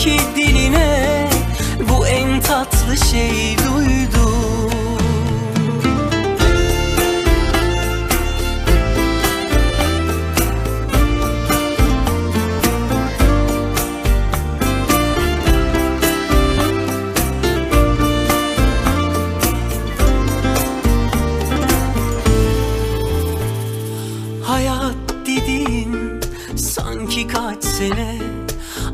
sanki diline Bu en tatlı şey duydum Hayat dediğin sanki kaç sene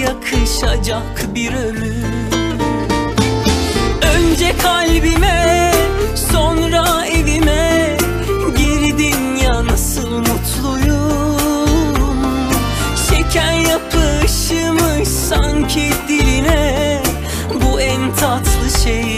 yakışacak bir ömür Önce kalbime sonra evime Girdin ya nasıl mutluyum? Şeker yapışmış sanki diline Bu en tatlı şey